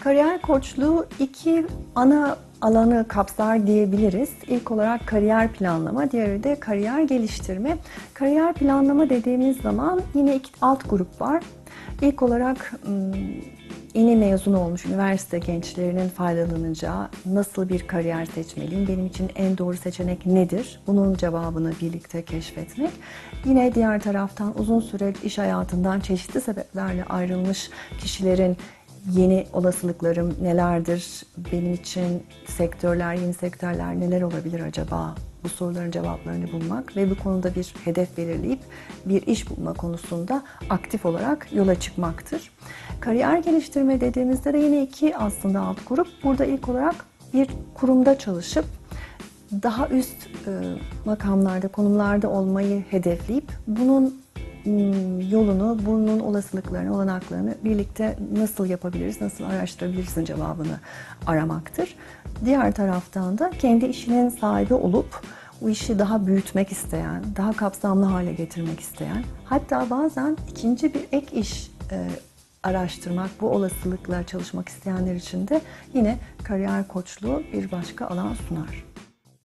Kariyer koçluğu iki ana alanı kapsar diyebiliriz. İlk olarak kariyer planlama, diğeri de kariyer geliştirme. Kariyer planlama dediğimiz zaman yine iki alt grup var. İlk olarak yeni mezun olmuş üniversite gençlerinin faydalanacağı nasıl bir kariyer seçmeliyim, benim için en doğru seçenek nedir? Bunun cevabını birlikte keşfetmek. Yine diğer taraftan uzun süre iş hayatından çeşitli sebeplerle ayrılmış kişilerin yeni olasılıklarım nelerdir? Benim için sektörler, yeni sektörler neler olabilir acaba? Bu soruların cevaplarını bulmak ve bu konuda bir hedef belirleyip bir iş bulma konusunda aktif olarak yola çıkmaktır. Kariyer geliştirme dediğimizde de yine iki aslında alt grup. Burada ilk olarak bir kurumda çalışıp daha üst e, makamlarda, konumlarda olmayı hedefleyip bunun yolunu, bunun olasılıklarını, olanaklarını birlikte nasıl yapabiliriz, nasıl araştırabilirsin cevabını aramaktır. Diğer taraftan da kendi işinin sahibi olup bu işi daha büyütmek isteyen, daha kapsamlı hale getirmek isteyen, hatta bazen ikinci bir ek iş e, araştırmak, bu olasılıkla çalışmak isteyenler için de yine kariyer koçluğu bir başka alan sunar.